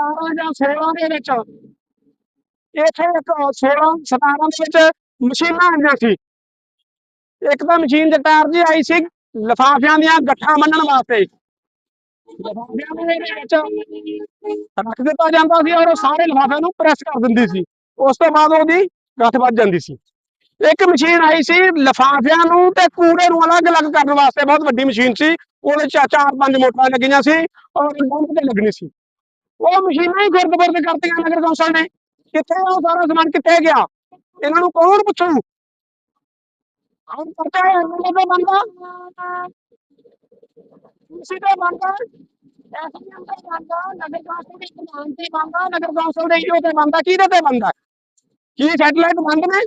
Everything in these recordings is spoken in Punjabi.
17 ਜਾਂ 16 ਦੇ ਵਿੱਚ। ਇੱਥੇ ਇੱਕ 16 17 ਦੇ ਵਿੱਚ ਮਸ਼ੀਨਾਂ ਆਈਆਂ ਸੀ। ਇੱਕ ਤਾਂ ਮਸ਼ੀਨ ਜਟਾਰ ਜੀ ਆਈ ਸੀ ਲਫਾਫਿਆਂ ਦੀਆਂ ਗੱਠਾਂ ਮੰਨਣ ਵਾਸਤੇ। ਲਫਾਫਿਆਂ ਦੇ ਵਿੱਚ ਰੱਖ ਦਿੱਤਾ ਜਾਂਦਾ ਸੀ ਔਰ ਉਹ ਸਾਰੇ ਲਫਾਫਿਆਂ ਨੂੰ ਪ੍ਰੈਸ ਕਰ ਦਿੰਦੀ ਸੀ। ਉਸ ਤੋਂ ਬਾਅਦ ਉਹਦੀ ਗੱਠ ਵੱਜ ਜਾਂਦੀ ਸੀ। ਇੱਕ ਮਸ਼ੀਨ ਆਈ ਸੀ ਲਫਾਫਿਆਂ ਨੂੰ ਤੇ ਕੂੜੇ ਨੂੰ ਅਲੱਗ-ਅਲੱਗ ਕਰਨ ਵਾਸਤੇ। ਬਹੁਤ ਵੱਡੀ ਮਸ਼ੀਨ ਸੀ। ਉਹਦੇ ਚ ਚਾਰ ਪੰਜ ਮੋਟਰਾਂ ਲੱਗੀਆਂ ਸੀ ਔਰ ਬੰਦ ਤੇ ਲੱਗਣੀ ਸੀ। ਉਹ ਮਸ਼ੀਨਾਂ ਹੀ ਗੁਰਦਵਰਦ ਕਰਤੀਆਂ ਨਗਰ ਕੌਂਸਲ ਨੇ। ਕਿੱਥੇ ਉਹ ਸਾਰਾ ਸਮਾਨ? ਕਿੱਥੇ ਗਿਆ? ਇਹਨਾਂ ਨੂੰ ਕੌਣ ਪੁੱਛੂ? ਹੁਣ ਪਤਾ ਹੈ ਐਮਐਲਏ ਦਾ ਬੰਦਾ। ਕਿਸੇ ਦਾ ਬੰਦਾ ਐਸਡੀਐਮ ਦਾ ਬੰਦਾ, ਨਗਰ ਕੌਂਸਲ ਦੇ ਪ੍ਰਧਾਨ ਤੇ ਬੰਦਾ, ਨਗਰ ਕੌਂਸਲ ਦੇ ਈਓ ਤੇ ਬੰਦਾ, ਕਿਹਦੇ ਤੇ ਬੰਦਾ ਕੀ ਸੈਟਲਾਈਟ ਬੰਦ ਨੇ?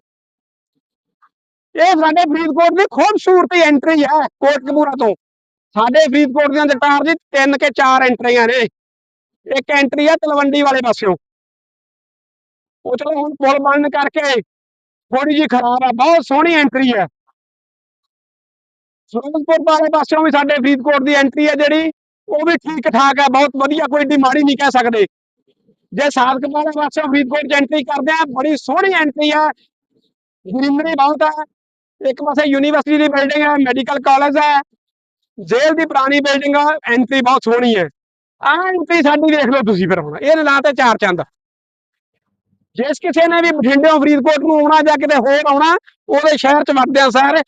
ਇਹ ਸਾਡੇ ਫਰੀਦਕੋਟ ਦੀ ਖੂਬਸੂਰਤੀ ਐਂਟਰੀ ਹੈ ਕੋਟਕਪੂਰਾ ਤੋਂ। ਸਾਡੇ ਫਰੀਦਕੋਟ ਦੀਆਂ ਜਟਾਰ ਦੀ ਤਿੰਨ ਕੇ ਚਾਰ ਐਂਟਰੀਆਂ ਨੇ। ਇੱਕ ਐਂਟਰੀ ਹੈ ਤਲਵੰਡੀ ਵਾਲੇ ਪਾਸਿਓਂ। ਉਹ ਚਲੋ ਹੁਣ ਪੁਲ ਬੰਦ ਕਰਕੇ ਥੋੜੀ ਜਿਹੀ ਖਰਾਬ ਆ, ਬਹੁਤ ਸੋਹਣੀ ਐਂਟਰੀ ਹੈ ਫਿਰੋਜ਼ਪੁਰ ਵਾਲੇ ਪਾਸਿਓਂ ਵੀ ਸਾਡੇ ਫਰੀਦਕੋਟ ਦੀ ਐਂਟਰੀ ਹੈ ਜਿਹੜੀ, ਉਹ ਵੀ ਠੀਕ ਠਾਕ ਹੈ ਬਹੁਤ ਵਧੀਆ, ਕੋਈ ਏਡੀ ਮਾੜੀ ਨਹੀਂ ਕਹਿ ਸਕਦੇ। ਜੇ ਸਾਧਕ ਵਾਲੇ ਪਾਸਿਓਂ ਫਰੀਦਕੋਟ ਚ ਐਂਟਰੀ ਕਰਦੇ ਆ, ਬੜੀ ਸੋਹਣੀ ਐਂਟਰੀ ਹੈ ਗ੍ਰੀਨਰੀ ਬਹੁਤ ਹੈ ਇੱਕ ਪਾਸੇ ਯੂਨੀਵਰਸਿਟੀ ਦੀ ਬਿਲਡਿੰਗ ਹੈ ਮੈਡੀਕਲ ਕਾਲਜ ਹੈ ਜੇਲ੍ਹ ਦੀ ਪੁਰਾਣੀ ਬਿਲਡਿੰਗ ਆ ਐਂਟਰੀ ਬਹੁਤ ਸੋਹਣੀ ਹੈ ਆਹ ਐਂਟਰੀ ਸਾਡੀ ਦੇਖ ਲਓ ਤੁਸੀਂ ਫਿਰ ਹੁਣ। ਇਹ ਨਾਂ ਤੇ ਚਾਰ ਚੰਦ। ਜਿਸ ਕਿਸੇ ਨੇ ਵੀ ਬਠਿੰਡਿਓਂ ਫਰੀਦਕੋਟ ਨੂੰ ਆਉਣਾ ਜਾਂ ਕਿਤੇ ਹੋਰ ਆਉਣਾ, ਉਹਦੇ ਸ਼ਹਿਰ ਚ ਵੜਦਿਆਂ ਸਰ।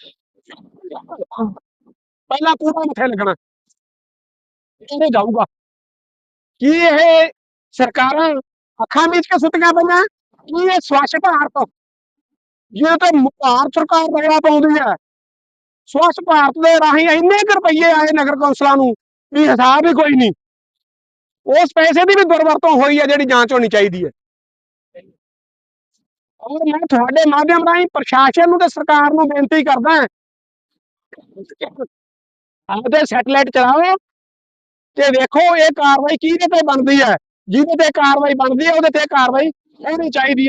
ਪਹਿਲਾਂ ਪੂਰਾ ਮੱਥੇ ਲੱਗਣਾ। ਇਹਨੇ ਜਾਊਗਾ? ਕੀ ਇਹ ਸਰਕਾਰਾਂ ਅੱਖਾਂ ਵਿੱਚ ਕੇ ਸੁੱਤੀਆਂ ਪਈਆਂ? ਕੀ ਇਹ ਸਵੱਛ ਭਾਰਤ? ਜਿਹਦੇ ਤੇ ਭਾਰਤ ਸਰਕਾਰ ਰੌਲਾ ਪਾਉਂਦੀ ਹੈ। ਸਵੱਛ ਭਾਰਤ ਦੇ ਰਾਹੀਂ ਇੰਨੇ ਕੁ ਰੁਪਈਏ ਆਏ ਨਗਰ ਕੌਂਸਲਾਂ ਨੂੰ, ਵੀ ਹਿਸਾਬ ਹੀ ਕੋਈ ਨਹੀਂ। ਉਸ ਪੈਸੇ ਦੀ ਵੀ ਦੁਰਵਰਤੋਂ ਹੋਈ ਹੈ ਜਿਹੜੀ ਜਾਂਚ ਹੋਣੀ ਚਾਹੀਦੀ ਹੈ। ਔਰ ਮੈਂ ਤੁਹਾਡੇ ਮਾਧਿਅਮ ਰਾਹੀਂ ਪ੍ਰਸ਼ਾਸਨ ਨੂੰ ਤੇ ਸਰਕਾਰ ਨੂੰ ਬੇਨਤੀ ਕਰਦਾ ਆਪਦੇ ਸੈਟਲਾਈਟ ਚਲਾਓ ਤੇ ਵੇਖੋ ਇਹ ਕਾਰਵਾਈ ਕਿਹਦੇ ਤੇ ਬਣਦੀ ਹੈ। ਜਿਹਦੇ ਤੇ ਕਾਰਵਾਈ ਬਣਦੀ ਹੈ, ਉਹਦੇ ਤੇ ਕਾਰਵਾਈ ਹੋਣੀ ਚਾਹੀਦੀ ਹੈ।